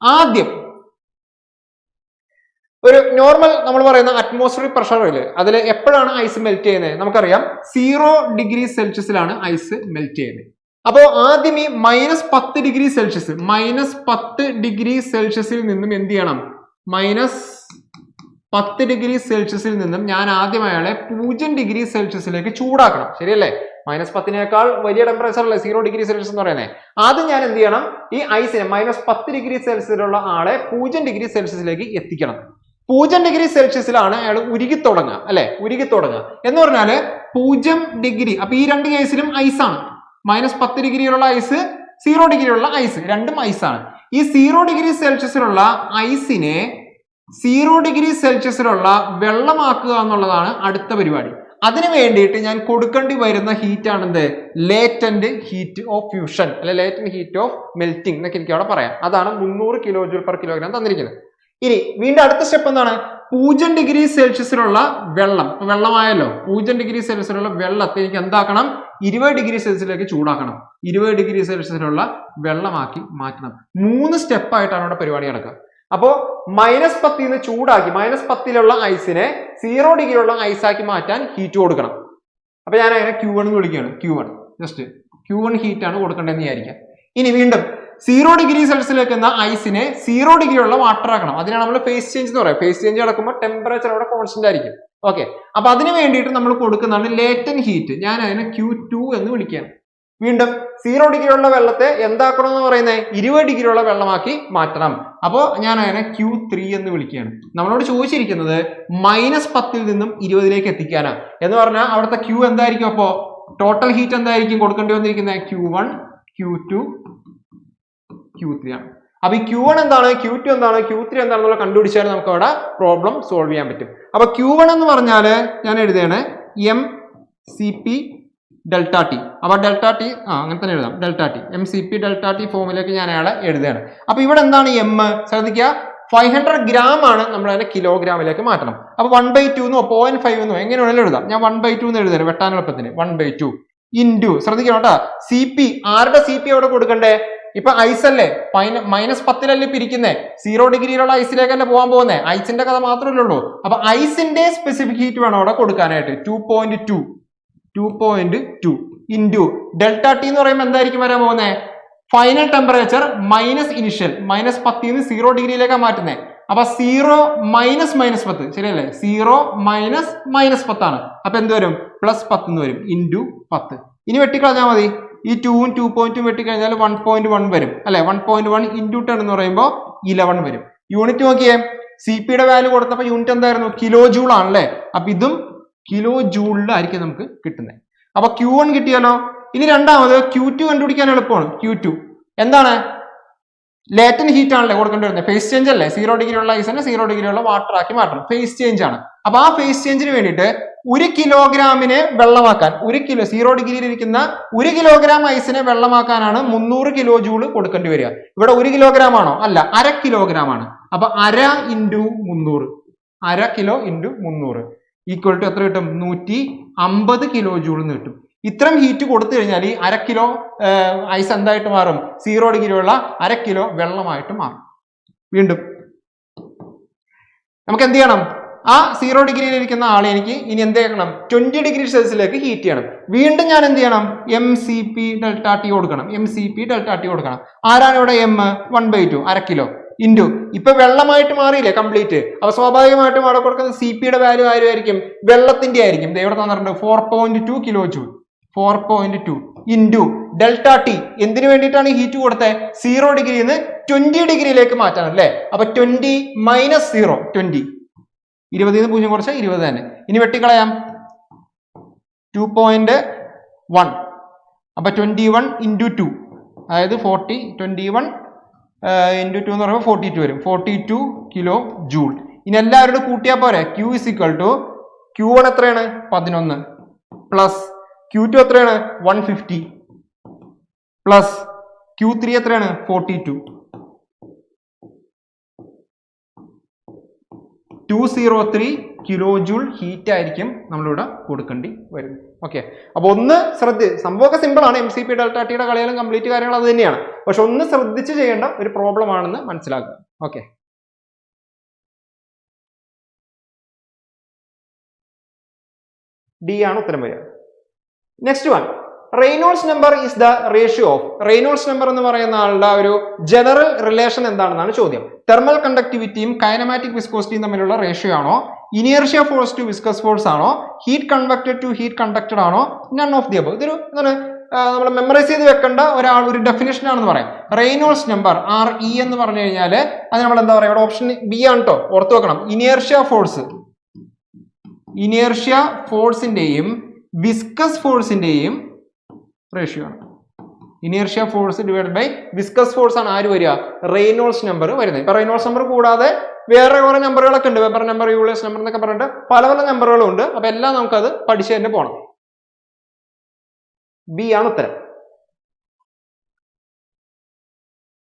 ആദ്യം ഒരു നോർമൽ നമ്മൾ പറയുന്ന അറ്റ്മോസ്ഫിയറിക് പ്രഷറിൽ അതിൽ എപ്പോഴാണ് ഐസ് മെൽറ്റ് ചെയ്യുന്നത്? നമുക്കറിയാം. സീറോ ഡിഗ്രി സെൽഷ്യസിലാണ് ഐസ് മെൽറ്റ് ചെയ്യുന്നത്. അപ്പോൾ ആദ്യം ഈ മൈനസ് പത്ത് ഡിഗ്രി സെൽഷ്യസ് മൈനസ് പത്ത് ഡിഗ്രി സെൽഷ്യസിൽ നിന്നും എന്ത് ചെയ്യണം? മൈനസ് പത്ത് ഡിഗ്രി സെൽഷ്യസിൽ നിന്നും ഞാൻ ആദ്യം അയാളെ പൂജ്യം ഡിഗ്രി സെൽഷ്യസിലേക്ക് ചൂടാക്കണം. ശരിയല്ലേ? മൈനസ് പത്തിനേക്കാൾ വലിയ ടെമ്പറേച്ചർ അല്ലേ സീറോ ഡിഗ്രി സെൽഷ്യസ് എന്ന് പറയുന്നത്? ആദ്യം ഞാൻ എന്ത് ചെയ്യണം? ഈ ഐസിനെ മൈനസ് പത്ത് ഡിഗ്രി സെൽഷ്യസിലുള്ള ആളെ പൂജ്യം ഡിഗ്രി സെൽഷ്യസിലേക്ക് എത്തിക്കണം. പൂജ്യം ഡിഗ്രി സെൽഷ്യസിലാണ് അയാൾ ഉരുകി തുടങ്ങുക അല്ലെ? ഉരുകി തുടങ്ങുക. എന്ന് പറഞ്ഞാൽ പൂജ്യം ഡിഗ്രി അപ്പൊ ഈ രണ്ട് കേസിലും ഐസാണ് മൈനസ് പത്ത് ഡിഗ്രിയിലുള്ള ഐസ് സീറോ ഡിഗ്രിയുള്ള ഐസ് രണ്ടും ഐസാണ് ഈ സീറോ ഡിഗ്രി സെൽഷ്യസിലുള്ള ഐസിനെ സീറോ ഡിഗ്രി സെൽഷ്യസിലുള്ള വെള്ളമാക്കുക എന്നുള്ളതാണ് അടുത്ത പരിപാടി. അതിനു വേണ്ടിയിട്ട് ഞാൻ കൊടുക്കേണ്ടി വരുന്ന ഹീറ്റ് ആണ് ലേറ്റന്റ് ഹീറ്റ് ഓഫ് ഫ്യൂഷൻ അല്ലെ ലേറ്റന്റ് ഹീറ്റ് ഓഫ് മെൽറ്റിംഗ് എന്നൊക്കെ എനിക്ക് അവിടെ പറയാം. അതാണ് മുന്നൂറ് കിലോ ജൂൾ പെർ കിലോഗ്രാം തന്നിരിക്കുന്നത്. ഇനി വീണ്ടും അടുത്ത സ്റ്റെപ്പ് എന്താണ്? പൂജ്യം ഡിഗ്രി സെൽഷ്യസിലുള്ള വെള്ളം. വെള്ളമായല്ലോ. പൂജ്യം ഡിഗ്രി സെൽഷ്യസിലുള്ള വെള്ളത്തെ എനിക്ക് എന്താക്കണം? ഇരുപത് ഡിഗ്രി സെൽഷ്യസിലേക്ക് ചൂടാക്കണം. ഇരുപത് ഡിഗ്രി സെൽഷ്യസിലുള്ള വെള്ളമാക്കി മാറ്റണം. മൂന്ന് സ്റ്റെപ്പായിട്ടാണ് അവിടെ പരിപാടി നടക്കുക. അപ്പോ മൈനസ് പത്തിൽ നിന്ന് ചൂടാക്കി മൈനസ് പത്തിലുള്ള ഐസിനെ സീറോ ഡിഗ്രിയുള്ള ഐസാക്കി മാറ്റാൻ ഹീറ്റ് കൊടുക്കണം. അപ്പൊ ഞാൻ അതിനെ ക്യൂ വൺ എന്ന് വിളിക്കുകയാണ്. Q one just Q one heat ആണ് കൊടുക്കേണ്ടതെന്ന് വിചാരിക്കാം ഇനി വീണ്ടും സീറോ ഡിഗ്രി സെൽഷ്യസിലേക്ക് എന്ന ഐസിനെ സീറോ ഡിഗ്രി ഉള്ള വാട്ടർ ആക്കണം. അതിനാണ് നമ്മൾ ഫേസ് ചേഞ്ച് എന്ന് പറയുക. ഫേസ് ചേഞ്ച് നടക്കുമ്പോൾ ടെമ്പറേച്ചർ അവിടെ കോൺസ്റ്റന്റ് ആയിരിക്കും. ഓക്കെ അപ്പൊ അതിന് വേണ്ടിയിട്ട് നമ്മൾ കൊടുക്കുന്നതാണ് ലേറ്റൻ ഹീറ്റ് ഞാൻ അതിനെ ക്യൂ ടു എന്ന് വിളിക്കുകയാണ്. വീണ്ടും സീറോ ഡിഗ്രി ഉള്ള വെള്ളത്തെ എന്താക്കണം എന്ന് പറയുന്നത് ഇരുപത് ഡിഗ്രി ഉള്ള വെള്ളമാക്കി മാറ്റണം. അപ്പോൾ ഞാൻ അതിനെ ക്യൂ ത്രീ എന്ന് വിളിക്കുകയാണ്. നമ്മളോട് ചോദിച്ചിരിക്കുന്നത് മൈനസ് പത്തിൽ നിന്നും ഇരുപതിലേക്ക് എത്തിക്കാനാണ് എന്ന് പറഞ്ഞാൽ അവിടുത്തെ ക്യൂ എന്തായിരിക്കും അപ്പോൾ ടോട്ടൽ ഹീറ്റ് എന്തായിരിക്കും കൊടുക്കേണ്ടി വന്നിരിക്കുന്നത്? Q one Q two Q three ആണ്. അപ്പൊ ഈ ക്യൂ വൺ എന്താണ്? ക്യൂ ടു എന്താണ്? ക്യൂ ത്രീ എന്താണെന്നുള്ള കണ്ടുപിടിച്ചാൽ നമുക്ക് അവിടെ പ്രോബ്ലം സോൾവ് ചെയ്യാൻ പറ്റും. അപ്പൊ ക്യൂ വൺ എന്ന് പറഞ്ഞാൽ ഞാൻ എഴുതുകയാണ് M C P delta T അപ്പൊ ഡെൽറ്റ ടി ആ അങ്ങനെ തന്നെ എഴുതാം. Delta T M C P delta T ഫോമിലേക്ക് ഞാൻ അയാളെ എഴുതുകയാണ്. അപ്പൊ ഇവിടെ എന്താണ് എം ശ്രദ്ധിക്കുക. ഫൈവ് ഹൺഡ്രഡ് ഗ്രാം ആണ് നമ്മൾ അതിനെ കിലോഗ്രാമിലേക്ക് മാറ്റണം. അപ്പൊ വൺ ബൈ ടു എന്നോ പോയിന്റ് ഫൈവ് എന്നോ എങ്ങനെ വേണമെങ്കിലും എഴുതാം. ഞാൻ വൺ ബൈ ടു എന്ന് എഴുതുന്നത് വെട്ടാൻ എളുപ്പത്തിന്. വൺ ബൈ ടു ശ്രദ്ധിക്കണം കേട്ടോ. സി പി ആരുടെ സി പി അവിടെ കൊടുക്കണ്ടേ? ഇപ്പൊ ഐസ് അല്ലേ? മൈനസ് പത്തിലല്ലേ പിരിക്കുന്നേ സീറോ ഡിഗ്രിയിലുള്ള ഐസിലേക്കല്ലേ പോകാൻ പോകുന്നേ? ഐസിന്റെ കഥ മാത്രമല്ലേ ഉള്ളൂ. അപ്പൊ ഐസിന്റെ സ്പെസിഫിക് ഹീറ്റ് വേണം അവിടെ കൊടുക്കാനായിട്ട്. Two point two two point two into delta T എന്ന് പറയുമ്പോൾ എന്തായിരിക്കും വരാൻ പോകുന്നത് final temperature minus initial minus പത്തിൽ നിന്ന് സീറോ ഡിഗ്രിയിലേക്കാണ് മാറ്റുന്നത് അപ്പൊ സീറോ മൈനസ് മൈനസ് പത്ത്. ശരിയല്ലേ? സീറോ മൈനസ് മൈനസ് പത്താണ്. അപ്പൊ എന്ത് വരും? പ്ലസ് പത്ത് എന്ന് വരും. ഇന്റു പത്ത്. ഇനി വെട്ടിക്കളഞ്ഞാൽ മതി. ഈ ടൂവും ടു പോയിന്റും വെട്ടിക്കഴിഞ്ഞാൽ വൺ പോയിന്റ് വൺ വരും. അല്ലെ? One point one into ten എന്ന് പറയുമ്പോൾ ഇലവൻ വരും. യൂണിറ്റ് നോക്കിയേ. സി പിയുടെ വാല്യൂ കൊടുത്തപ്പോൾ യൂണിറ്റ് എന്തായിരുന്നു? കിലോ ജൂൾ ആണല്ലേ അപ്പൊ ഇതും കിലോ ജൂളിലായിരിക്കും നമുക്ക് കിട്ടുന്നത് അപ്പൊ ക്യൂ വൺ കിട്ടിയാലോ? ഇനി രണ്ടാമത് ക്യൂ ടു കണ്ടുപിടിക്കാൻ എളുപ്പമാണ്. ക്യൂ ടു എന്താണ്? ലേറ്റൻ ഹീറ്റ് ആണല്ലേ കൊടുക്കേണ്ടി വരുന്നത് ഫേസ് ചേഞ്ച് അല്ലേ? സീറോ ഡിഗ്രി ഉള്ള ഐസിനെ സീറോ ഡിഗ്രി ഉള്ള വാട്ടർ ആക്കി മാറ്റണം. ഫേസ് ചേഞ്ച് ആണ്. അപ്പൊ ആ ഫേസ് ചേഞ്ചിന് വേണ്ടിയിട്ട് ഒരു കിലോഗ്രാമിനെ വെള്ളമാക്കാൻ ഒരു കിലോ സീറോ ഡിഗ്രിയിൽ ഇരിക്കുന്ന ഒരു കിലോഗ്രാം ഐസിനെ വെള്ളമാക്കാനാണ് മുന്നൂറ് കിലോ ജൂൾ കൊടുക്കേണ്ടി വരിക. ഇവിടെ ഒരു കിലോഗ്രാം ആണോ? അല്ല അര കിലോഗ്രാം ആണ്. അപ്പൊ അര ഇന്റു മുന്നൂറ്. അര കിലോ ഇന്റു മുന്നൂറ്. ഈക്വൽ ടു എത്ര കിട്ടും? നൂറ്റി അമ്പത് കിലോ ജൂൾ എന്ന് കിട്ടും. ഇത്രയും ഹീറ്റ് കൊടുത്തു കഴിഞ്ഞാൽ ഈ അര കിലോ ഐസ് എന്തായിട്ട് മാറും? സീറോ ഡിഗ്രിയുള്ള അര കിലോ വെള്ളമായിട്ട് മാറും. വീണ്ടും. നമുക്ക് എന്ത് ചെയ്യണം? ആ സീറോ ഡിഗ്രിയിൽ ഇരിക്കുന്ന ആളെ എനിക്ക് ഇനി എന്ത് ചെയ്യണം? ട്വന്റി ഡിഗ്രി സെൽസിയസിലേക്ക് ഹീറ്റ് ചെയ്യണം. വീണ്ടും ഞാൻ എന്ത് ചെയ്യണം? M C P delta T കൊടുക്കണം. M C P delta T കൊടുക്കണം. ആരാണ് ഇവിടെ എം വൺ ബൈ ടു അര കിലോ ഇന്റു ഇപ്പൊ വെള്ളമായിട്ട് മാറിയില്ലേ? കംപ്ലീറ്റ് അപ്പൊ സ്വാഭാവികമായിട്ടും അവിടെ കൊടുക്കുന്ന സി പിയുടെ വാല്യൂ ആയിരിക്കും വെള്ളത്തിന്റെ ആയിരിക്കും. ഇവിടെ തന്നിട്ടുണ്ട്. Four point two kilo joule four point two into delta T എന്തിനു വേണ്ടിയിട്ടാണ് ഹീറ്റ് കൊടുത്തത് സീറോ ഡിഗ്രിയിൽ നിന്ന് ട്വന്റി ഡിഗ്രിയിലേക്ക് മാറ്റാൻ അല്ലേ? അപ്പൊ ട്വന്റി മൈനസ് സീറോ ട്വന്റി ഇരുപതിൽ നിന്ന് പൂജ്യം കുറച്ച് ഇരുപത് തന്നെ. ഇനി വെട്ടിക്കളയാം. ടു പോയിന്റ് വൺ അപ്പൊ ട്വന്റി വൺ ഇന്റു ടു അതായത് forty twenty one into two എന്ന് പറയുമ്പോൾ ഫോർട്ടി ടു വരും. ഫോർട്ടി ടു കിലോ ജൂൾ ഇനി എല്ലാവരോടും കൂട്ടിയാൽ പോരെ. Q is equal to Q one എത്രയാണ്? പതിനൊന്ന്. പ്ലസ് ക്യൂ ടു എത്രയാണ്? One fifty plus Q three എത്രയാണ്? Forty two two zero three kilo joule heat ആയിരിക്കും നമ്മളിവിടെ കൊടുക്കേണ്ടി വരും ഓക്കെ അപ്പൊ ഒന്ന് ശ്രദ്ധ സംഭവമൊക്കെ സിമ്പിൾ ആണ്. എം സി പി ഡെൽറ്റ ടിയുടെ കളികളും കംപ്ലീറ്റ് കാര്യങ്ങൾ അത് തന്നെയാണ്. പക്ഷെ ഒന്ന് ശ്രദ്ധിച്ച് ചെയ്യേണ്ട ഒരു പ്രോബ്ലം ആണെന്ന് മനസ്സിലാക്കുക. ഓക്കെ ഡി ആണ് ഉത്തരം വരിക. Next one Reynolds number is the ratio of Reynolds number എന്ന് പറയുന്ന ആളുടെ ഒരു ജനറൽ റിലേഷൻ എന്താണെന്നാണ് ചോദ്യം. തെർമൽ കണ്ടക്ടിവിറ്റിയും കൈനമാറ്റിക് വിസ്കോസിറ്റിയും തമ്മിലുള്ള റേഷ്യോ ആണോ? Inertia force to viscous force ആണോ? Heat convected to heat conducted ആണോ? നൺ ഓഫ് ദി അബവ് ഇതൊരു നമ്മൾ മെമ്മറൈസ് ചെയ്ത് വെക്കേണ്ട ഒരാൾ ഒരു ഡെഫിനേഷൻ ആണെന്ന് പറയാം. റെയിനോൾസ് നമ്പർ ആർ ഇ എന്ന് പറഞ്ഞു കഴിഞ്ഞാൽ അത് നമ്മൾ എന്താ പറയുക ഇവിടെ ഓപ്ഷൻ ബി ആണ് കേട്ടോ ഓർത്ത് വെക്കണം. ഇനിയർഷ്യ ഫോഴ്സ് ഇനേർഷ്യ ഫോഴ്സിന്റെയും വിസ്കസ് ഫോഴ്സിന്റെയും റേഷ്യോ ആണ്. Inertia force divide by viscous force ആണ് ആര് വരിക? റെയ്നോൾസ് നമ്പർ വരുന്നത്. ഇപ്പൊ റെയ്നോൾസ് നമ്പർ കൂടാതെ വേറെ കുറെ നമ്പറുകളൊക്കെ ഉണ്ട്. വെബർ നമ്പർ യൂളിയസ് നമ്പർ എന്നൊക്കെ പറഞ്ഞിട്ട് പല പല നമ്പറുകളും ഉണ്ട്. അപ്പൊ എല്ലാം നമുക്കത് പഠിച്ചു തന്നെ പോകണം ബി ആണ് ഉത്തരം.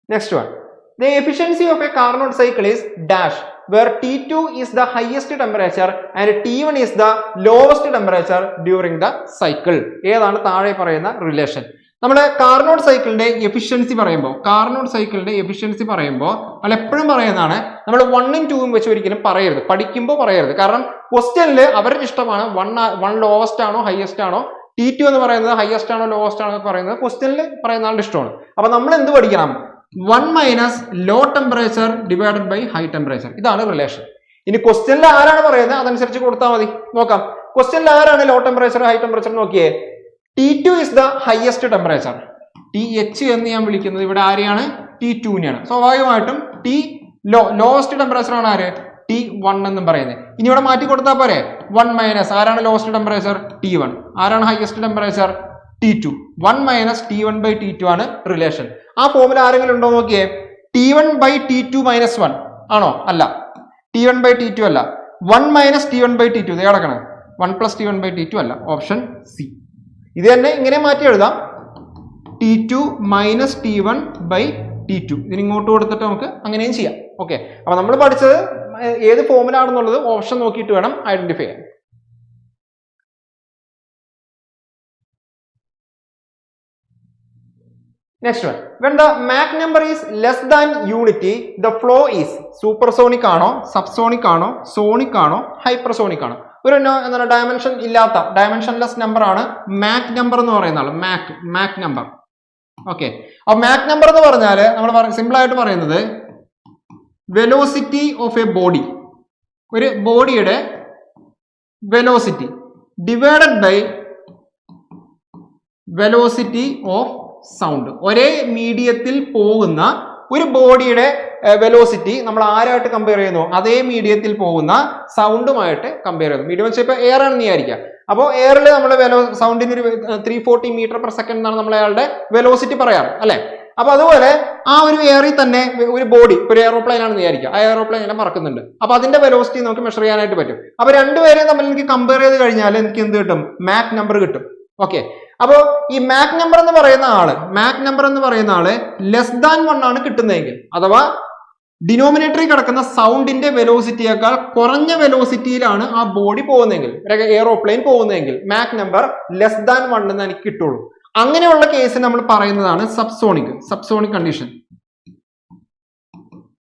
Next one the efficiency of a Carnot cycle is dash where T2 is the highest temperature and T1 is the lowest temperature during the cycle. ഏതാണ് താഴെ പറയുന്ന റിലേഷൻ നമ്മുടെ കാർനോട്ട് സൈക്കിളിന്റെ എഫിഷ്യൻസി പറയുമ്പോൾ കാർനോട്ട് സൈക്കിളിന്റെ എഫിഷ്യൻസി പറയുമ്പോൾ നമ്മൾ എപ്പോഴും പറയുന്നതാണ് നമ്മൾ വണ്ണും ടൂവും വെച്ച് ഒരിക്കലും പറയരുത്. പഠിക്കുമ്പോൾ പറയരുത്. കാരണം ക്വസ്റ്റ്യനിൽ അവരുടെ ഇഷ്ടമാണ് വൺ വൺ ലോവസ്റ്റ് ആണോ ഹയസ്റ്റ് ആണോ? ടി ടു എന്ന് പറയുന്നത് ഹയസ്റ്റ് ആണോ ലോവസ്റ്റ് ആണോ എന്ന് പറയുന്നത് ക്വസ്റ്റ്യനിൽ പറയുന്ന ആളുടെ ഇഷ്ടമാണ്. അപ്പൊ നമ്മൾ എന്ത് പഠിക്കണം? One minus low temperature divided by high temperature ഇതാണ് റിലേഷൻ ഇനി ക്വസ്റ്റ്യനിൽ ആരാണ് പറയുന്നത്? അതനുസരിച്ച് കൊടുത്താൽ മതി. നോക്കാം. ക്വസ്റ്റ്യനിൽ ആരാണ് ലോ ടെമ്പറേച്ചർ ഹൈ ടെമ്പറേച്ചർ നോക്കിയേ? T two is the highest temperature T H എന്ന് ഞാൻ വിളിക്കുന്നത് ഇവിടെ ആരെയാണ്? ടി ടുവിനെയാണ് സ്വാഭാവികമായിട്ടും ടി ലോ ലോവസ്റ്റ് ടെമ്പറേച്ചർ ആണ് ആര്? ടി വൺ എന്നും പറയുന്നത് ഇനി ഇവിടെ മാറ്റി കൊടുത്താൽ പോരെ? വൺ മൈനസ് ആരാണ് ലോവസ്റ്റ് ടെമ്പറേച്ചർ ടി വൺ ആരാണ് highest temperature T two one minus T one by T two ആണ് റിലേഷൻ ആ ഫോമിൽ ആരെങ്കിലും ഉണ്ടോ നോക്കിയേ? T one by T two minus one ആണോ? അല്ല. T one by T two അല്ല. One minus T one by T two ഇതേ കിടക്കണം one plus T one by T two അല്ല. ഓപ്ഷൻ സി ഇത് തന്നെ ഇങ്ങനെ മാറ്റി എഴുതാം. T two minus T one by T two ഇതിന് ഇങ്ങോട്ട് കൊടുത്തിട്ട് നമുക്ക് അങ്ങനെയും ചെയ്യാം. ഓക്കെ അപ്പൊ നമ്മൾ പഠിച്ചത് ഏത് ഏത് ഫോമിലാണെന്നുള്ളത് ഓപ്ഷൻ നോക്കിയിട്ട് വേണം ഐഡന്റിഫൈ ചെയ്യാൻ. Next one when the Mach number is less than unity the flow is supersonic ആണോ സബ്സോണിക് ആണോ സോണിക് ആണോ ഹൈപ്പർസോണിക് ആണോ? ഒരു എന്താണ് ഡയമെൻഷൻ ഇല്ലാത്ത ഡയമെൻഷൻലെസ് നമ്പർ ആണ് മാക് നമ്പർ എന്ന് പറയുന്ന ആൾ. മാക് മാക് നമ്പർ ഓക്കെ അപ്പൊ മാക് നമ്പർ എന്ന് പറഞ്ഞാൽ നമ്മൾ സിമ്പിൾ ആയിട്ട് പറയുന്നത് വെലോസിറ്റി ഓഫ് എ ബോഡി ഒരു ബോഡിയുടെ velocity divided by velocity of sound ഒരേ മീഡിയത്തിൽ പോകുന്ന ഒരു ബോഡിയുടെ വെലോസിറ്റി നമ്മൾ ആരായിട്ട് കമ്പയർ ചെയ്യുന്നു? അതേ മീഡിയത്തിൽ പോകുന്ന സൗണ്ടുമായിട്ട് കമ്പയർ ചെയ്യുന്നു. മീഡിയം വെച്ചാൽ ഇപ്പോൾ എയർ ആണെന്ന് വിചാരിക്കുക അപ്പോൾ എയറിൽ നമ്മൾ വെലോ സൗണ്ടിന് ഒരു three forty meter per second എന്നാണ് നമ്മൾ അയാളുടെ വെലോസിറ്റി പറയാറ് അല്ലേ? അപ്പൊ അതുപോലെ ആ ഒരു എയറിൽ തന്നെ ഒരു ബോഡി ഒരു എയറോപ്ലെയിൻ ആണെന്ന് വിചാരിക്കുക ആ എയറോപ്ലെയിൻ എല്ലാം മറക്കുന്നുണ്ട്. അപ്പൊ അതിന്റെ വെലോസിറ്റി നമുക്ക് മെഷർ ചെയ്യാനായിട്ട് പറ്റും. അപ്പൊ രണ്ടുപേരെയും തമ്മിൽ എനിക്ക് കമ്പയർ ചെയ്ത് കഴിഞ്ഞാൽ എനിക്ക് എന്ത് കിട്ടും? മാക് നമ്പർ കിട്ടും. ഓക്കെ അപ്പോ ഈ മാക് നമ്പർ എന്ന് പറയുന്ന ആൾ മാക് നമ്പർ എന്ന് പറയുന്ന ആൾ ലെസ് ദാൻ വൺ ആണ് കിട്ടുന്നതെങ്കിൽ അഥവാ ഡിനോമിനേറ്ററിൽ കിടക്കുന്ന സൗണ്ടിന്റെ വെലോസിറ്റിയേക്കാൾ കുറഞ്ഞ വെലോസിറ്റിയിലാണ് ആ ബോഡി പോകുന്നതെങ്കിൽ എയറോപ്ലെയിൻ പോകുന്നതെങ്കിൽ Mach number less than one എന്ന് എനിക്ക് കിട്ടുള്ളൂ. അങ്ങനെയുള്ള കേസ് നമ്മൾ പറയുന്നതാണ് സബ്സോണിക് സബ്സോണിക് കണ്ടീഷൻ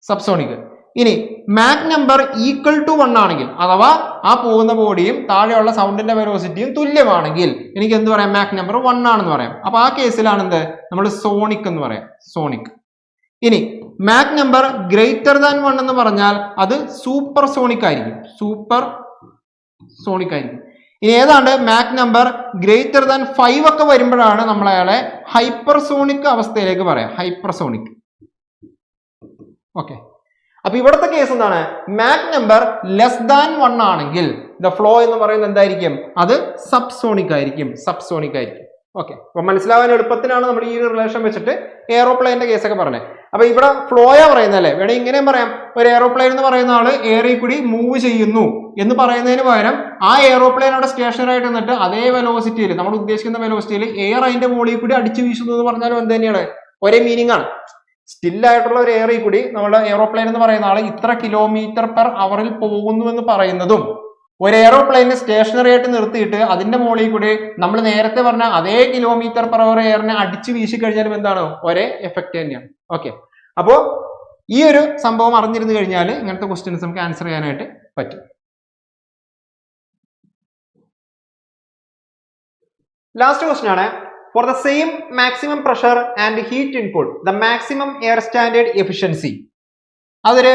സബ്സോണിക് ഇനി Mach number equal to one ആണെങ്കിൽ അഥവാ ആ പോകുന്ന ബോഡിയും താഴെയുള്ള സൗണ്ടിന്റെ വെലോസിറ്റിയും തുല്യമാണെങ്കിൽ എനിക്ക് എന്ത് പറയാം? മാക് നമ്പർ വൺ ആണെന്ന് പറയാം. അപ്പൊ ആ കേസിലാണ് എന്ത്? നമ്മൾ സോണിക് എന്ന് പറയാം. സോണിക് ഇനി Mach number greater than one എന്ന് പറഞ്ഞാൽ അത് സൂപ്പർ സോണിക് ആയിരിക്കും. സൂപ്പർ സോണിക് ആയിരിക്കും. ഇനി ഏതാണ്ട് Mach number greater than five ഒക്കെ വരുമ്പോഴാണ് നമ്മൾ അയാളെ ഹൈപ്പർസോണിക് അവസ്ഥയിലേക്ക് പറയാം. ഹൈപ്പർസോണിക് ഓക്കെ അപ്പൊ ഇവിടുത്തെ കേസ് എന്താണ്? Mach number less than one ആണെങ്കിൽ ദ ഫ്ലോ എന്ന് പറയുന്നത് എന്തായിരിക്കും? അത് സബ്സോണിക് ആയിരിക്കും. സബ്സോണിക് ആയിരിക്കും. ഓക്കെ അപ്പൊ മനസ്സിലാവാൻ എളുപ്പത്തിനാണ് നമ്മൾ ഈ ഒരു റിലേഷൻ വെച്ചിട്ട് എയറോപ്ലെയിന്റെ കേസൊക്കെ പറഞ്ഞത്. അപ്പൊ ഇവിടെ ഫ്ലോയാ പറയുന്നത് അല്ലേ? വേണേ ഇങ്ങനെയും പറയാം. ഒരു എയറോപ്ലെയിൻ എന്ന് പറയുന്ന ആൾ എയറിൽ കൂടി മൂവ് ചെയ്യുന്നു എന്ന് പറയുന്നതിന് പകരം ആ എയറോപ്ലെയിൻ അവിടെ സ്റ്റേഷനറായിട്ട് നിന്നിട്ട് അതേ വെലോസിറ്റിയിൽ നമ്മൾ ഉദ്ദേശിക്കുന്ന വെലോസിറ്റിയിൽ എയർ അതിന്റെ മുകളിൽ കൂടി അടിച്ചു വീശുന്നു എന്ന് പറഞ്ഞാലും എന്ത് തന്നെയാണ്? ഒരേ മീനിങ് ആണ്. സ്റ്റിൽ ആയിട്ടുള്ള ഒരു എയറിൽ കൂടി നമ്മുടെ എയറോപ്ലെയിൻ എന്ന് പറയുന്ന ആൾ ഇത്ര കിലോമീറ്റർ പെർ അവറിൽ പോകുന്നു എന്ന് പറയുന്നതും ഒരു എയറോപ്ലെയിനെ സ്റ്റേഷനറി ആയിട്ട് നിർത്തിയിട്ട് അതിന്റെ മുകളിൽ കൂടി നമ്മൾ നേരത്തെ പറഞ്ഞ അതേ കിലോമീറ്റർ പെർ അവർ എയറിനെ അടിച്ചു വീശി കഴിഞ്ഞാലും എന്താണ്? ഒരേ എഫക്റ്റ് തന്നെയാണ്. ഓക്കെ അപ്പോ ഈ ഒരു സംഭവം അറിഞ്ഞിരുന്നു കഴിഞ്ഞാൽ ഇങ്ങനത്തെ ക്വസ്റ്റ്യൻസ് നമുക്ക് ആൻസർ ചെയ്യാനായിട്ട് പറ്റും. ലാസ്റ്റ് ക്വസ്റ്റ്യൻ ആണ്. For the same maximum pressure and heat input the maximum air standard efficiency അതൊരു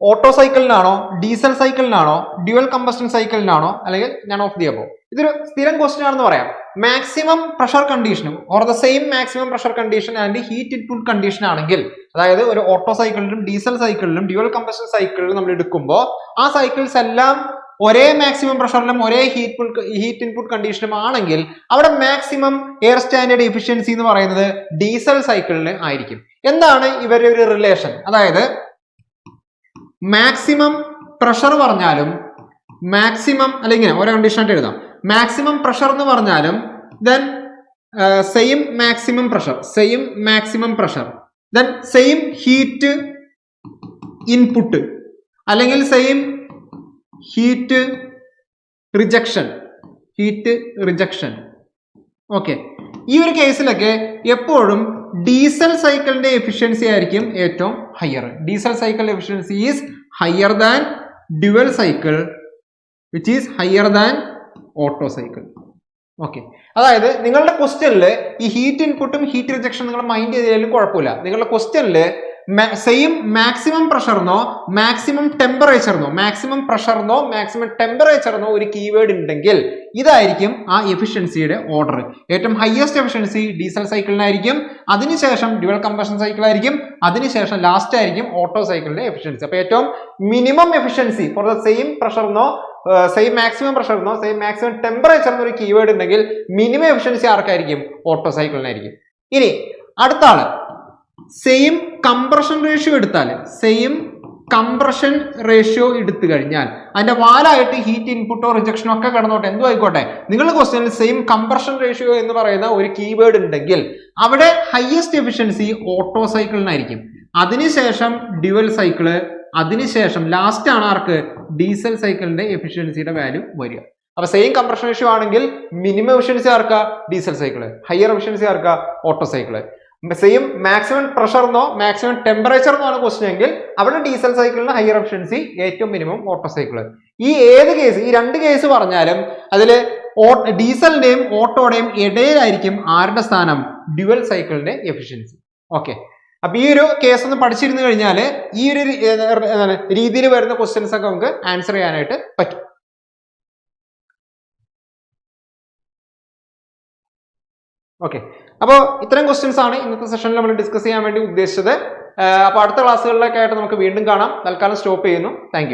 ഓട്ടോ സൈക്കിളിനാണോ ഡീസൽ സൈക്കിളിനാണോ ഡ്യുവൽ കമ്പസ്റ്റൻ സൈക്കിളിനാണോ അല്ലെങ്കിൽ ഞാൻ ഓഫ് ദി അബോ ഇതൊരു സ്ഥിരം ക്വസ്റ്റ്യൻ ആണെന്ന് പറയാം. Maximum pressure കണ്ടീഷനും or the same maximum pressure condition and heat input condition ആണെങ്കിൽ അതായത് ഒരു ഓട്ടോ സൈക്കിളിലും ഡീസൽ സൈക്കിളിലും ഡ്യുവൽ കമ്പസ്റ്റൻ സൈക്കിളിലും നമ്മൾ എടുക്കുമ്പോൾ ആ സൈക്കിൾസ് എല്ലാം ഒരേ മാക്സിമം പ്രഷറിലും ഒരേ ഹീറ്റ് ഹീറ്റ് ഇൻപുട്ട് കണ്ടീഷനും ആണെങ്കിൽ അവിടെ മാക്സിമം എയർ സ്റ്റാൻഡേർഡ് എഫിഷ്യൻസി എന്ന് പറയുന്നത് ഡീസൽ സൈക്കിളിന് ആയിരിക്കും. എന്താണ് ഇവരുടെ ഒരു റിലേഷൻ അതായത് മാക്സിമം പ്രഷർ പറഞ്ഞാലും മാക്സിമം അല്ലെങ്കിൽ ഓരോ കണ്ടീഷൻ ആയിട്ട് എഴുതാം. മാക്സിമം പ്രഷർ എന്ന് പറഞ്ഞാലും then same maximum pressure same maximum pressure then same heat input അല്ലെങ്കിൽ same heat rejection heat rejection okay ഈ ഒരു കേസിലൊക്കെ എപ്പോഴും ഡീസൽ സൈക്കിളിന്റെ എഫിഷ്യൻസി ആയിരിക്കും ഏറ്റവും higher diesel cycle efficiency is higher than dual cycle which is higher than Otto cycle okay അതായത് നിങ്ങളുടെ ക്വസ്റ്റ്യനിൽ ഈ ഹീറ്റ് ഇൻപുട്ടും ഹീറ്റ് റിജക്ഷൻ നിങ്ങൾ മൈൻഡ് ചെയ്താലും കുഴപ്പമില്ല. നിങ്ങളുടെ ക്വസ്റ്റ്യനിൽ സെയിം മാക്സിമം പ്രഷറിനോ മാക്സിമം ടെമ്പറേച്ചറിനോ മാക്സിമം പ്രഷറിനോ മാക്സിമം ടെമ്പറേച്ചറിനോ ഒരു കീവേഡ് ഉണ്ടെങ്കിൽ ഇതായിരിക്കും ആ എഫിഷ്യൻസിയുടെ ഓർഡർ ഏറ്റവും ഹയസ്റ്റ് എഫിഷ്യൻസി ഡീസൽ സൈക്കിളിനായിരിക്കും അതിനുശേഷം ഡ്യുവൽ കമ്പഷൻ സൈക്കിൾ ആയിരിക്കും. അതിനുശേഷം ലാസ്റ്റ് ആയിരിക്കും ഓട്ടോ സൈക്കിളിന്റെ എഫിഷ്യൻസി അപ്പൊ ഏറ്റവും minimum efficiency for the same പ്രഷറിനോ same maximum പ്രഷറിനോ സെയിം മാക്സിമം ടെമ്പറേച്ചർ എന്നൊരു കീവേഡ് ഉണ്ടെങ്കിൽ മിനിമം എഫിഷ്യൻസി ആർക്കായിരിക്കും? ഓട്ടോ സൈക്കിളിനായിരിക്കും ഇനി അടുത്ത ആൾ. സെയിം കംപ്രഷൻ റേഷ്യോ എടുത്താൽ സെയിം കംപ്രഷൻ റേഷ്യോ എടുത്തു കഴിഞ്ഞാൽ അതിന്റെ വാലായിട്ട് ഹീറ്റ് ഇൻപുട്ടോ റിജക്ഷനോ ഒക്കെ കിടന്നോട്ടെ. എന്തോ ആയിക്കോട്ടെ. നിങ്ങളുടെ ക്വസ്റ്റ്യനിൽ സെയിം കംപ്രഷൻ റേഷ്യോ എന്ന് പറയുന്ന ഒരു കീവേഡ് ഉണ്ടെങ്കിൽ അവിടെ ഹയസ്റ്റ് എഫിഷ്യൻസി ഓട്ടോ സൈക്കിളിനായിരിക്കും അതിനുശേഷം ഡ്യുവൽ സൈക്കിൾ അതിനുശേഷം ലാസ്റ്റ് ആണ് ആർക്ക്? ഡീസൽ സൈക്കിളിന്റെ എഫിഷ്യൻസിയുടെ വാല്യൂ വരിക. അപ്പൊ സെയിം കംപ്രഷൻ റേഷ്യോ ആണെങ്കിൽ മിനിമം എഫിഷ്യൻസി ആർക്കാ? ഡീസൽ സൈക്കിൾ ഹയർ എഫിഷ്യൻസി ആർക്കാ? ഓട്ടോ സൈക്കിൾ സെയിം മാക്സിമം പ്രഷർന്നോ മാക്സിമം ടെമ്പറേച്ചർന്നോ ആണ് ക്വസ്റ്റ്യൻ എങ്കിൽ അവിടെ ഡീസൽ സൈക്കിളിന് ഹയർ എഫിഷ്യൻസി ഏറ്റവും മിനിമം ഓട്ടോ സൈക്കിൾ ഈ ഏത് കേസ് ഈ രണ്ട് കേസ് പറഞ്ഞാലും അതിൽ ഡീസലിന്റെയും ഓട്ടോയുടെയും ഇടയിലായിരിക്കും ആരുടെ സ്ഥാനം? ഡ്യുവൽ സൈക്കിളിന്റെ എഫിഷ്യൻസി ഓക്കെ അപ്പൊ ഈ ഒരു കേസ് ഒന്ന് പഠിച്ചിരുന്നു കഴിഞ്ഞാൽ ഈ ഒരു രീതിയിൽ വരുന്ന ക്വസ്റ്റ്യൻസ് ഒക്കെ നമുക്ക് ആൻസർ ചെയ്യാനായിട്ട് പറ്റും. ഓക്കെ അപ്പോൾ ഇത്തരം ക്വസ്റ്റ്യൻസ് ആണ് ഇന്നത്തെ സെഷനിൽ നമ്മൾ ഡിസ്കസ് ചെയ്യാൻ വേണ്ടി ഉദ്ദേശിച്ചത്. അപ്പോൾ അടുത്ത ക്ലാസ്സുകളിലൊക്കെ ആയിട്ട് നമുക്ക് വീണ്ടും കാണാം. തൽക്കാലം സ്റ്റോപ്പ് ചെയ്യുന്നു. താങ്ക്